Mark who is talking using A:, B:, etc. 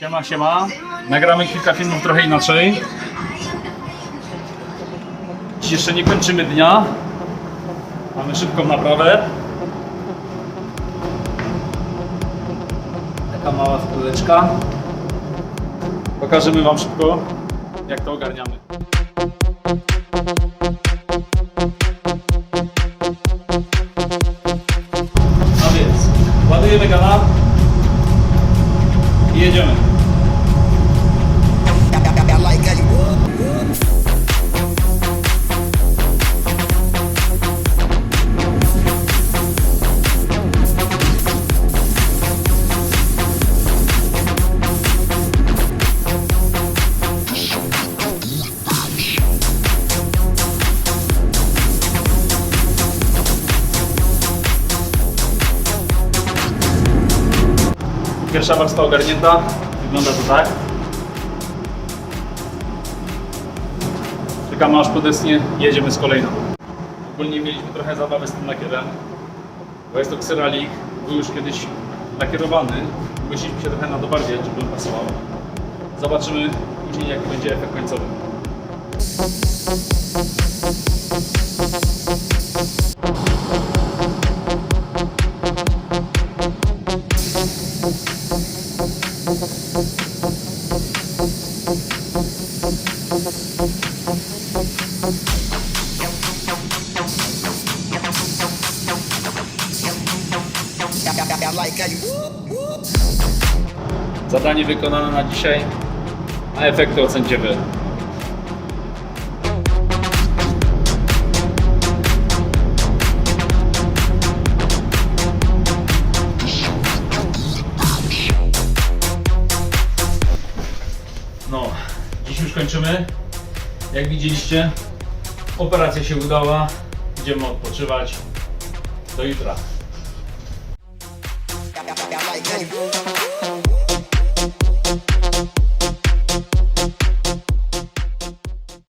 A: Siema, siema. Nagramy kilka filmów trochę inaczej. Dziś jeszcze nie kończymy dnia. Mamy szybką naprawę. Taka mała wkładeczka. Pokażemy Wam szybko, jak to ogarniamy. A więc, ładujemy gana i jedziemy. Pierwsza warstwa ogarnięta. Wygląda to tak. Czekamy aż podesnie jedziemy z kolejną. Ogólnie mieliśmy trochę zabawy z tym lakierem, bo jest to Xeralik, był już kiedyś lakierowany. Musieliśmy się trochę nadobarwiać, żeby on pasował. Zobaczymy później jaki będzie efekt końcowy. Zadanie wykonane na dzisiaj, a efekty ocencie wy. No, dziś już kończymy. Jak widzieliście, operacja się udała. Idziemy odpoczywać. Do jutra.
B: Like that.